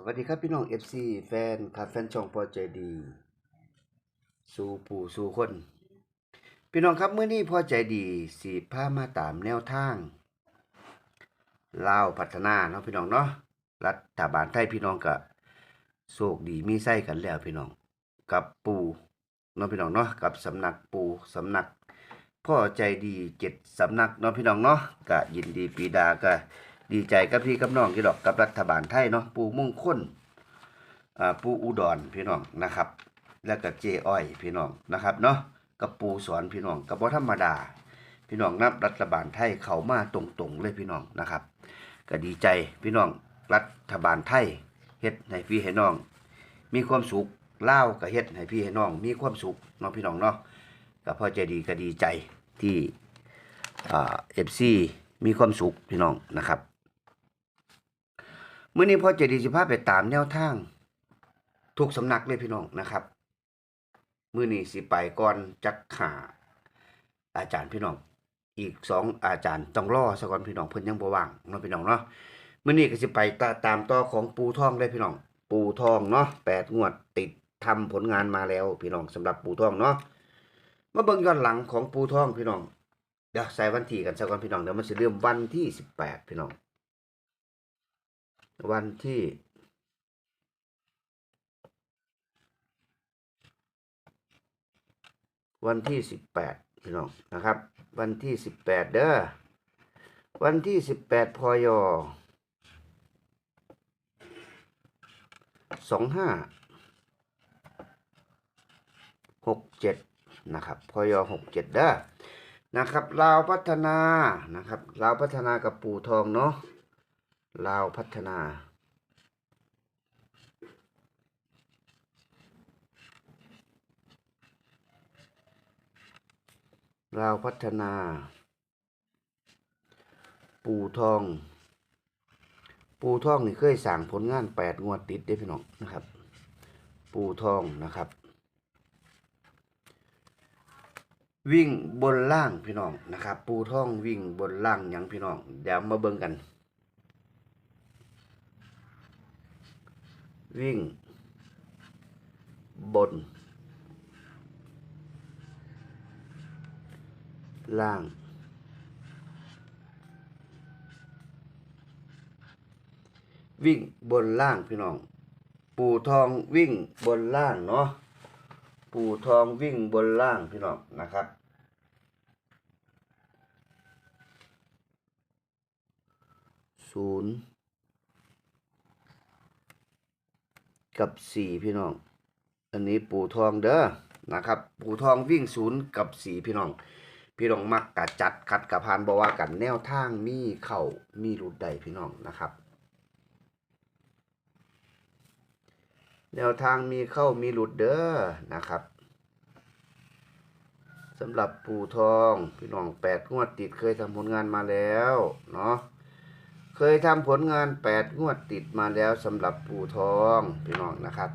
สวัสดีครับพี่น้อง FC แฟนครับแฟนช่องพอใจดี สู่ปู่สู่คน พี่น้องครับเมื่อนี้พอใจดีสีผ้ามาตามแนวทางลาวพัฒนาเนาะพี่น้องเนาะรัฐบาลไทยพี่น้องก็โชคดีมีไส้กันแล้วพี่น้อง กับปู่เนาะพี่น้องเนาะกับสำนักปู่สำนักพ่อใจดีเจ็ดสำนักเนาะพี่น้องเนาะก็ยินดีปีดาก็ ดีใจกับพี่กับน้องที่ดอกกับรัฐบาลไทยเนาะปู่มงคลอ่าปูอุดรพี่น้องนะครับ แล้วก็เจอ้อยพี่น้องนะครับเนาะกับปูสอนพี่น้องกับบ่ธรรมดา พี่น้องนับรัฐบาลไทยเข้ามาตรงๆเลยพี่น้องนะครับ ก็ดีใจพี่น้องรัฐบาลไทยเฮ็ดให้พี่ให้น้อง มีความสุขเลาวก็เฮ็ดให้พี่ให้น้อง มีความสุขเนาะพี่น้องเนาะก็พอใจดีก็ดีใจที่อ่า FC มีความสุขพี่น้องนะครับ เมื้อนี้พอใจดีสิพาไปตามแนวทาง ทุกสำนักเลยพี่น้องนะครับมื้อนี้สิไปก่อนจักหาอาจารย์พี่น้อง อีกสองอาจารย์ต้องรอซะก่อนพี่น้องเพิ่นยังบ่ว่างเนาะพี่น้องเนาะมื้อนี้ก็สิไปตาตามต่อของปูทองเลยพี่น้อง ปูทองเนาะแปดงวดติดทำผลงานมาแล้วพี่น้องสำหรับปูทองเนาะมาเบิ่งย้อนหลังของปูทองพี่น้องเดี๋ยวใส่วันที่กันซะก่อนพี่น้องเดี๋ยวมันสิเริ่มวันที่สิบแปดพี่น้อง วันที่วันที่สิบแปดพี่น้องนะครับ วันที่สิบแปดเด้อวันที่สิบแปดพยสองห้าหกเจ็ดนะครับพยหกเจ็ดเด้อนะครับลาวพัฒนานะครับลาวพัฒนากับปู่ทองเนาะ ลาวพัฒนา ลาวพัฒนา ปูทอง ปูทองนี่เคยสั่งผลงานแปดงวดติดได้พี่น้องนะครับ ปูทองนะครับ วิ่งบนล่างพี่น้องนะครับ ปูทองวิ่งบนล่างหยังพี่น้องเดี๋ยวมาเบิ่งกัน วิ่ง บน ล่าง วิ่งบนล่างพี่น้อง ปู่ทองวิ่งบนล่างเนาะปู่ทองวิ่งบนล่างพี่น้องนะครับศูนย์ กับสี่พี่น้อง อันนี้ปูทองเด้อนะครับ ปูทองวิ่งศูนย์กับสี่พี่น้อง พี่น้องมักกะจัดคัดกะพานบว่ากันแนวทางมีเข่ามีหลุดใดพี่น้องนะครับ แนวทางมีเข้ามีหลุดเด้อนะครับสำหรับปูทองพี่น้องแปดงวดติดเคยทำผลงานมาแล้วเนาะ เคยทำผลงาน 8 งวดติดมาแล้วสำหรับปูทองพี่น้องนะครับ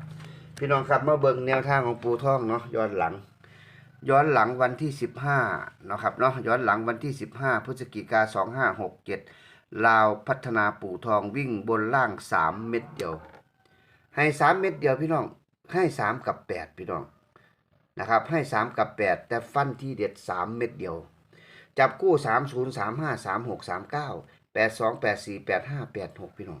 พี่น้องครับมาเบิ่งแนวทางของปูทองเนาะย้อนหลัง ย้อนหลังวันที่ 15นะครับเนาะย้อนหลังวันที่ 15พฤศจิกา2567ลาวพัฒนาปูทองวิ่งบนล่าง 3 เม็ดเดียว ให้ 3 เม็ดเดียวพี่น้องให้ 3 กับ 8 พี่น้องนะครับให้ 3 กับ 8 แต่ฟันที่เด็ด 3 เม็ดเดียว จับกู้ 3035 3639 แปดสองแปดสี่แปดห้าแปดหกพี่น้อง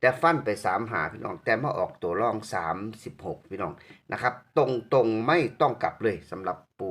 แต่ฟันไปสามหาพี่น้อง แต่มาออกตัวรองสามสิบหกพี่น้องนะครับ ตรงตรงไม่ต้องกลับเลยสำหรับปู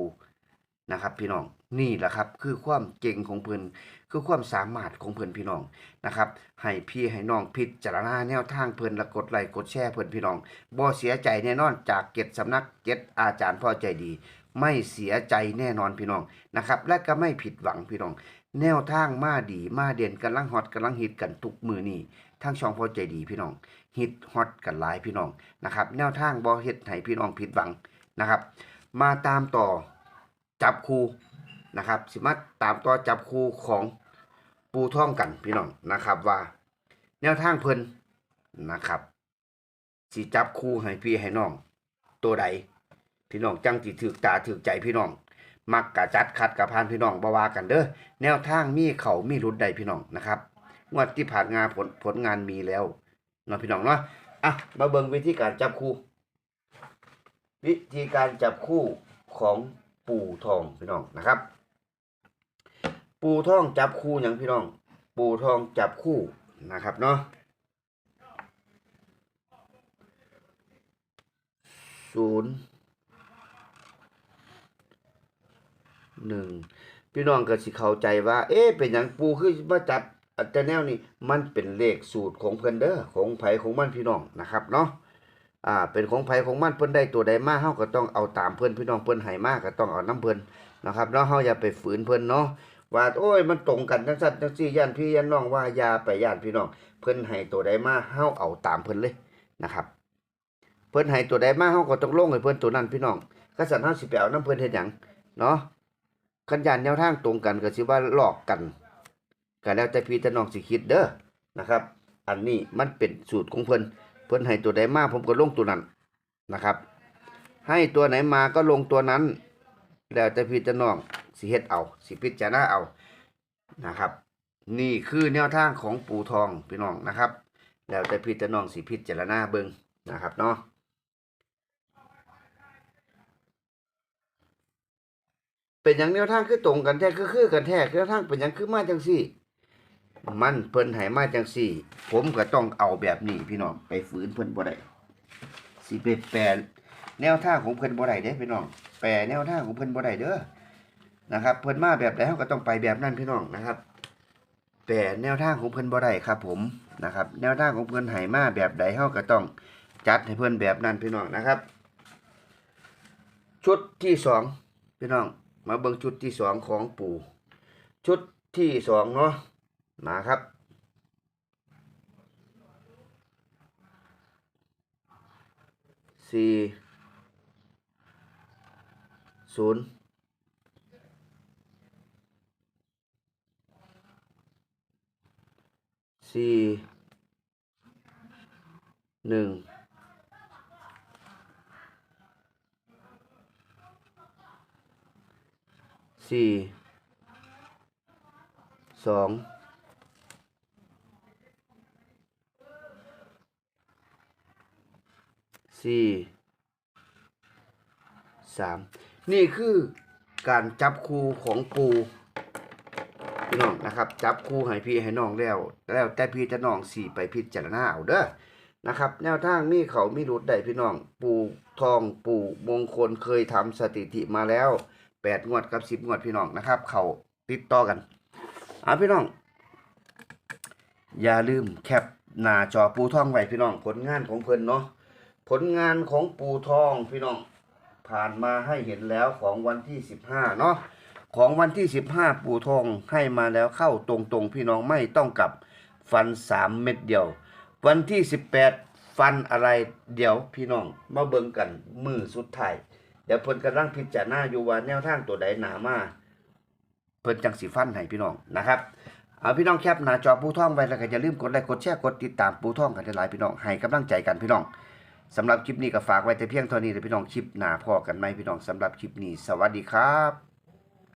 นะครับ พี่น้องนี่แหละครับคือความเก่งของเพิ่นคือความสามารถของเพิ่นพี่น้องนะครับ ให้พี่ให้น้องพิจารณาแนวทางเพิ่นและกดไลค์กดแชร์เพิ่นพี่น้องบ่เสียใจแน่นอนจากเจ็ดสำนักเจ็ดอาจารย์พ่อใจดี ไม่เสียใจแน่นอนพี่น้องนะครับ และก็ไม่ผิดหวังพี่น้อง แนวทางมาดีมาเด่นกำลังฮอตกำลังฮิตกันทุกมือนี่ทางช่องพอใจดีพี่น้องฮิตฮอตกันหลายพี่น้องนะครับ แนวทางบ่เฮ็ดให้พี่น้องผิดหวังนะครับ มาตามต่อจับคู่นะครับสิมาตามต่อจับคู่ของปูท่องกันพี่น้องนะครับว่า แนวทางเพิ่นนะครับสิจับคู่ให้พี่ให้น้อง ตัวใดพี่น้องจังสิถึกตาถึกใจพี่น้อง มักกะจัดขัดกะพานพี่น้องบ่ว่ากันเด้อแนวทางมีเขามีรุดใดพี่น้องนะครับงวดที่ผ่านงานผลผลงานมีแล้วเนาะพี่น้องเนาะอะมาเบิ่งวิธีการจับคู่ วิธีการจับคู่ของปู่ทองพี่น้องนะครับ ปู่ทองจับคู่อย่างพี่น้อง ปู่ทองจับคู่นะครับเนาะศูนย์ หนึ่งพี่น้องก็สิเข้าใจว่า เอ๊ะเป็นอย่างปูคือมาจับอัตแนวนี้มันเป็นเลขสูตรของเพิ่นเด้อของไผของมันพี่น้องนะครับเนาะอ่าเป็นของไผของมันเพิ่นได้ตัวใดมาเฮาก็ต้องเอาตามเพิ่นพี่น้องเพิ่นให้มาก็ต้องเอานํเพิ่นนะครับเนาะเฮาอย่าไปฝืนเพิ่นเนาะว่าโอ้ยมันตรงกันจังซั่นจังซี่ย่านพี่ย่านน้องว่าอย่าไปย่านพี่น้อง เพิ่นให้ตัวใดมาเฮาเอาตามเพิ่นเลยนะครับ เพิ่นให้ตัวใดมาเฮาก็ต้องลงให้เพิ่นตัวนั้นพี่น้องก็สั่นเฮาสิไปเอานํเพิ่นเฮ็ดหยังเนาะ คันยานแนวทางตรงกันก็สิว่าหลอกกันก็แล้วแต่พี่แต่น้องสิคิดเด้อนะครับ อันนี้มันเป็นสูตรของเพิ่นเพิ่นให้ตัวใดมาผมก็ลงตัวนั้นนะครับ ให้ตัวไหนมาก็ลงตัวนั้น แล้วแต่พี่จะน้องสิเฮ็ดเอาสิพิจารณาเอานะครับ นี่คือแนวทางของปู่ทองพี่น้องนะครับ แล้วแต่พี่จะน้องสิพิจารณาเบิ่งนะครับเนาะ เป็นอย่างแนวทางคือตรงกันแท้คือคือกันแท้แนวทางเป็นอย่างคือมาจังซี่มันเพิ่นให้มาจังซี่ ผมก็ต้องเอาแบบนี้พี่น้องไปฝืนเพิ่นบ่ได้สิไปแปลแนวทางของเพิ่นบ่ได้เด้พี่น้องแปลแนวทางของเพิ่นบ่ได้เด้อนะครับ เพิ่นมาแบบใดเฮาก็ต้องไปแบบนั้นพี่น้องนะครับแปลแนวทางของเพิ่นบ่ได้ครับ ผมนะครับ แนวทางของเพิ่นให้มาแบบใดเฮาก็ต้องจัดให้เพิ่นแบบนั้นพี่น้องนะครับ ชุดที่สองพี่น้อง มาเบิ่งชุดที่สองของปู่ ชุดที่สองเนาะมาครับสี่ศูนย์สี่หนึ่ง สี่สองสี่สามนี่คือการจับคู่ของปูพี่น้องนะครับ จับคู่ให้พี่ให้น้องแล้ว แล้วแต่พี่จะน้องสี่ไปพิจารณาเอาเด้อนะครับ แนวทางมีเขามีรุดได้พี่น้อง ปูทองปูมงคลเคยทำสถิติมาแล้ว แปดงวดกับสิบงวดพี่น้องนะครับ เขาติดต่อกันอ่าพี่น้อง อย่าลืมแคปหน้าจอปูทองไว้พี่น้อง ผลงานของเพิ่นเนาะผลงานของปูทองพี่น้อง ผ่านมาให้เห็นแล้วของวันที่สิบห้าเนาะของวันที่สิบห้าปูทองให้มาแล้วเข้าตรงๆ พี่น้องไม่ต้องกลับฟันสามเม็ดเดียว วันที่สิบแปดฟันอะไรเดี๋ยวพี่น้องมาเบิ่งกันมือสุดท้าย ดี๋ยวเพิ่นกำลังพิจารณาอยู่ว่าแนวทางตัวใดหนามาเพิ่นจังสีฟันให้พี่น้องนะครับเอาพี่น้องแคปหน้าจอปูท่องไว้แล้วก็อย่าลืมกดไลค์กดแชร์กดติดตามปูท่องกันหลายพี่น้องให้กำลังใจกันพี่น้องสำหรับคลิปนี้ก็ฝากไว้แต่เพียงเท่านี้เลยพี่น้องคลิปหน้าพอกันไหมพี่น้องสำหรับคลิปนี้ สวัสดีครับ